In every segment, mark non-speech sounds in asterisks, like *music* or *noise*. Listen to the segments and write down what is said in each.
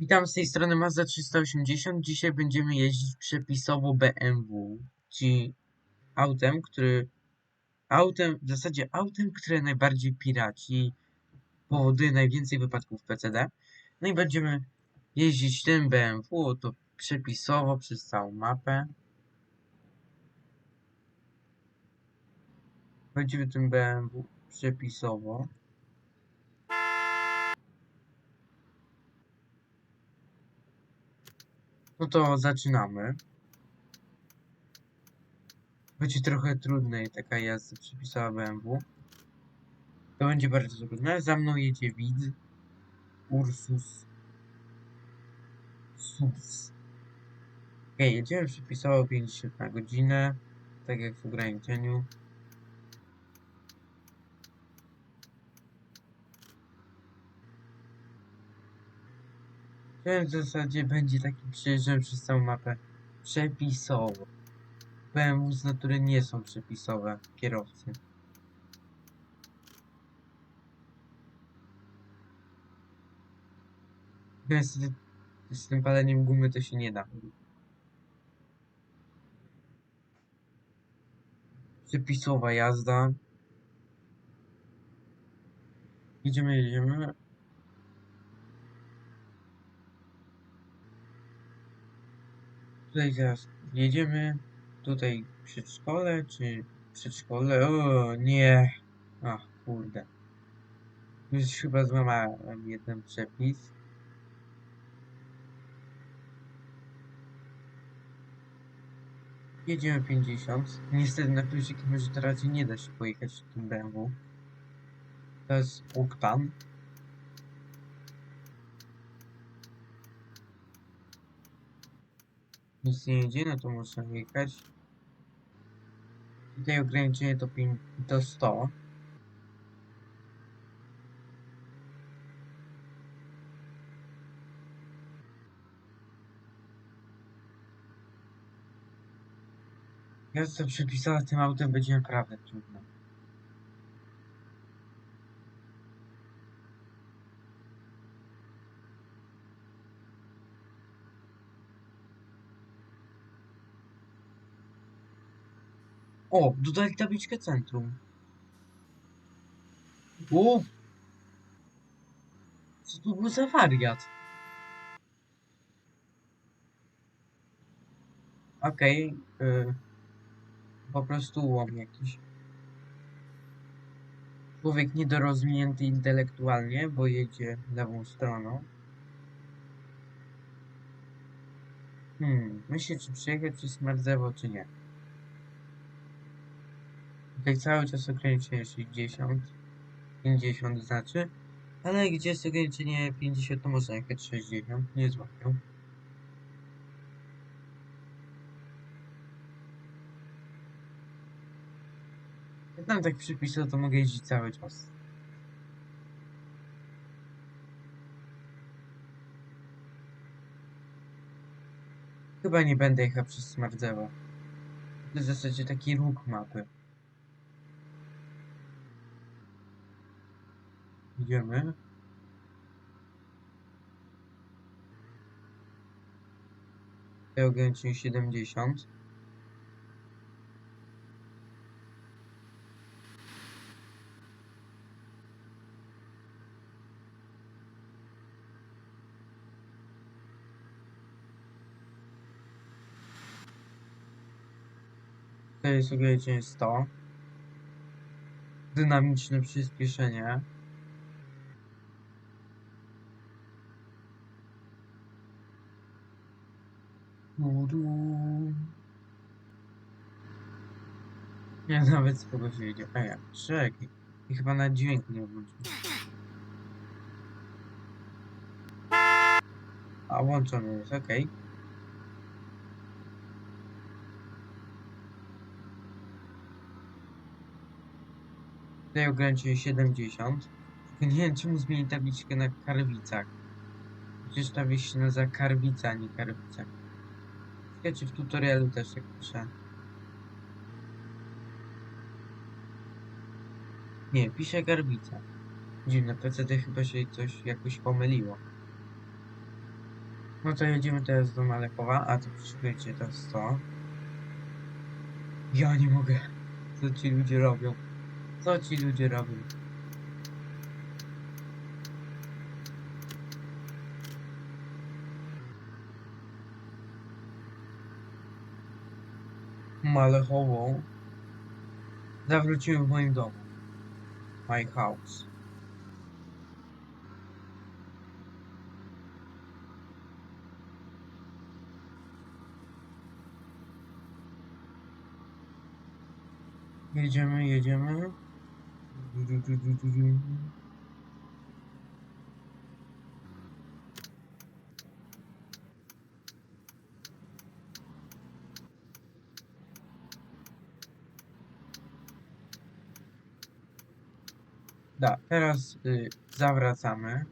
Witam z tej strony Mazda 380. Dzisiaj będziemy jeździć przepisowo BMW, czyli autem, który autem, w zasadzie autem, które najbardziej piraci, powoduje najwięcej wypadków PCD. No i będziemy jeździć tym BMW, oto przepisowo przez całą mapę. Będziemy tym BMW przepisowo. No to zaczynamy. Będzie trochę trudniej taka jazda przepisała BMW. To będzie bardzo trudne. Za mną jedzie widz. Ursus. Sus. Ok, jedziemy przepisało 50 na godzinę. Tak jak w ograniczeniu. To w zasadzie będzie taki przejeżdżam przez całą mapę przepisowo. BMW z natury nie są przepisowe kierowcy. Niestety z tym paleniem gumy to się nie da. Przepisowa jazda. Jedziemy, jedziemy. Tutaj zaraz jedziemy. Tutaj przedszkole, czy przedszkole? O nie! Ach, kurde. Już chyba złamałem jeden przepis. Jedziemy 50. Niestety na pierwszej kamerze razie nie da się pojechać tym BMW. To jest Oktan. Nic nie jedzie, no to muszę jechać. Tutaj ograniczenie to, pię- to 100. Ja co przepisała tym autem będzie naprawdę trudno. O, dodali tabliczkę centrum. O! Co to był za wariat? Okej, y, po prostu łom jakiś. Człowiek niedorozwinięty intelektualnie, bo jedzie lewą stroną. Hmm, myślę, czy przyjechać przez Mardzewo, czy nie. Tutaj cały czas ograniczenie 60, 50 znaczy, ale gdzie jest ograniczenie 50, to można jechać 60, nie złapią. Jak tam tak przypisał, to mogę jeździć cały czas. Chyba nie będę jechał przez Smardzewo. To jest w zasadzie taki róg mapy. Idziemy. Ograniczenie 70. To jest ograniczenie 100. Dynamiczne przyspieszenie. Ja nawet z kogo się jedzie. A ja, czekaj. I chyba na dźwięk nie włączył. A włączony jest, okej. Tutaj ograniczenie 70. Tylko nie wiem czemu zmieni tabliczkę na karwicach. Przecież ta wieś się nazywa karwica, a nie karwica. Ciekawe, czy w tutorialu też tak pisze. Nie, pisze garbica. Dziwne, PCD chyba się coś jakoś pomyliło. No to jedziemy teraz do Malekowa, a to przykrycie to jest co? Ja nie mogę. Co ci ludzie robią? Co ci ludzie robią? Malechową zawróciłem w moim domu. My house. Jedziemy, jedziemy. Du, du, du, du, du, du. Da, teraz y, zawracamy.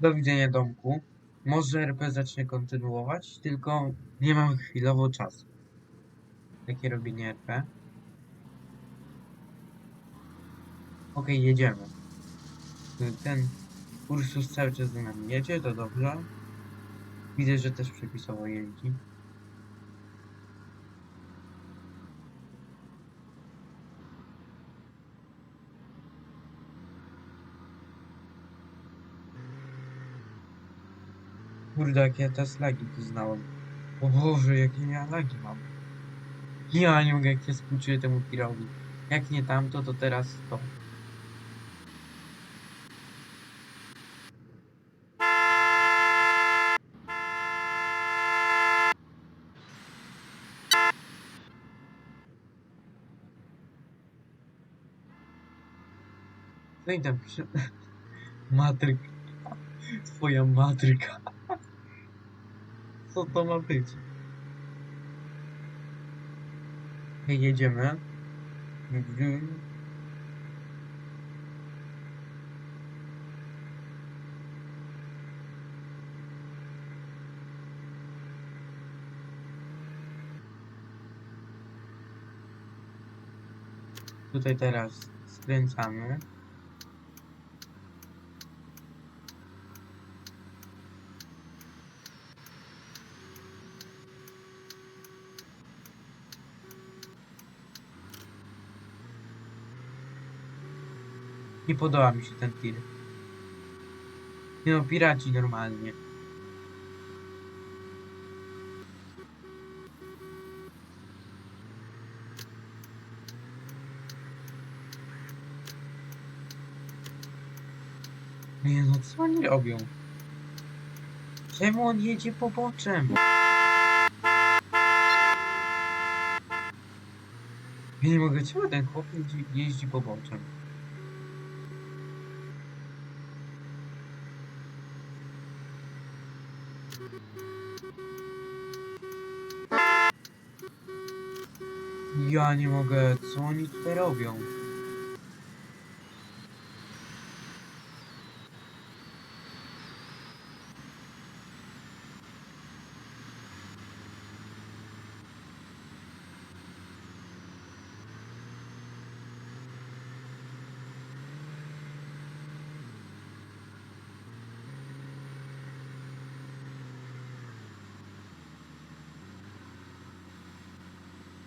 Do widzenia domku. Może RP zacznie kontynuować, tylko nie mam chwilowo czasu. Takie robienie RP. Okej, jedziemy. Ten Ursus cały czas za nami jedzie, to dobrze. Widzę, że też przepisowo jeździ. Kurde, jakie ja teraz lagi poznałem. O Boże, jakie ja lagi mam. Ja nie mogę, jak się współczuję temu tirowi. Jak nie tamto, to teraz to. No i tam przy... *laughs* Matryka. Twoja matryka. Co to ma być? Hej, jedziemy. Mhm. Tutaj teraz skręcamy. Nie podoba mi się ten tir. Nie no, piraci normalnie. Nie no, co oni robią? Czemu on jedzie poboczem? Ja nie mogę, czemu ten chłop jeździ, jeździ poboczem? Ja nie mogę, co oni tutaj robią?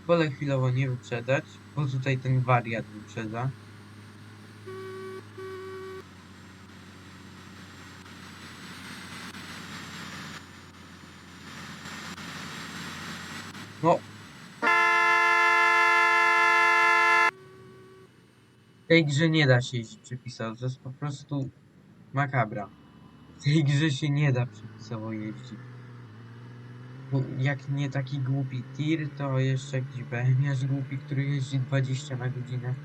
Wolę chwilowo nie wyprzedać, bo tutaj ten wariat wyprzedza. No. W tej grze nie da się jeździć przepisowo, to jest po prostu makabra. W tej grze się nie da przepisowo jeździć. Jak nie taki głupi tir, to jeszcze jakiś BMiarz głupi, który jeździ 20 na godzinę.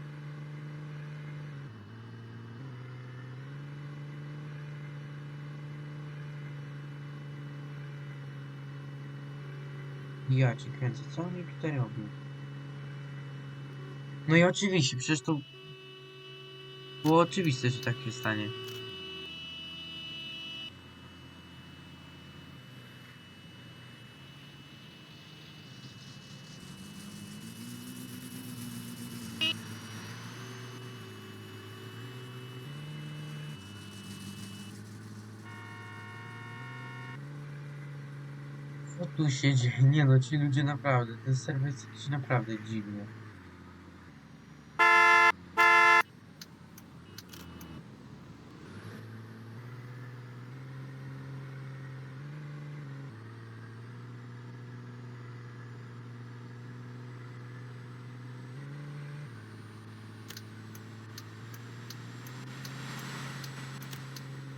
Ja ci kręcę, co oni tutaj robią? No i oczywiście, przecież to było oczywiste, że tak się stanie. Co tu się dzieje? Nie no, ci ludzie naprawdę, ten serwer jest naprawdę dziwny.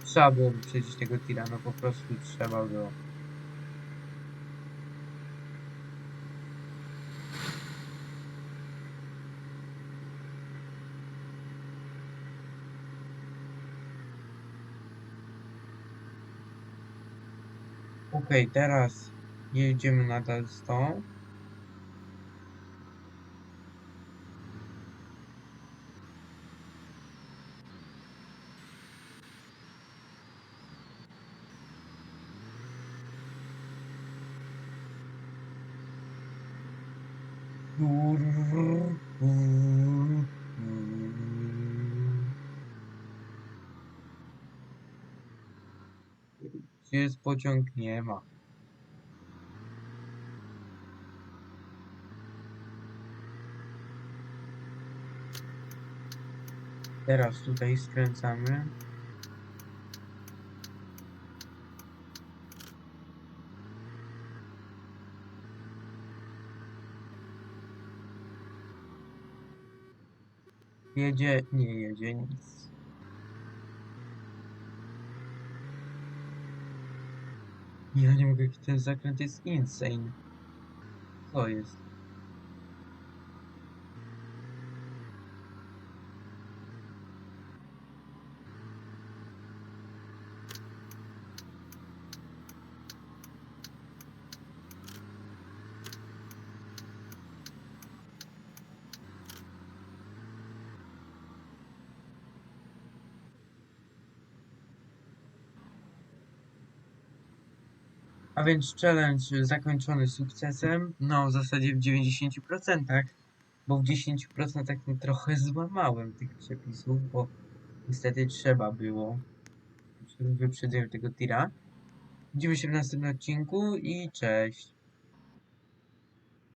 Trzeba było wyprzedzić tego tira, no po prostu trzeba było. Okej, teraz jedziemy nadal z tą. Gdzie jest pociąg? Nie ma. Teraz tutaj skręcamy. Jedzie, nie jedzie nic. Ja nie mogę, jaki ten zakręt jest insane. Co jest? A więc challenge zakończony sukcesem, no w zasadzie w 90%, bo w 10% nie trochę złamałem tych przepisów, bo niestety trzeba było. Wyprzedziłem tego tira. Widzimy się w następnym odcinku i cześć.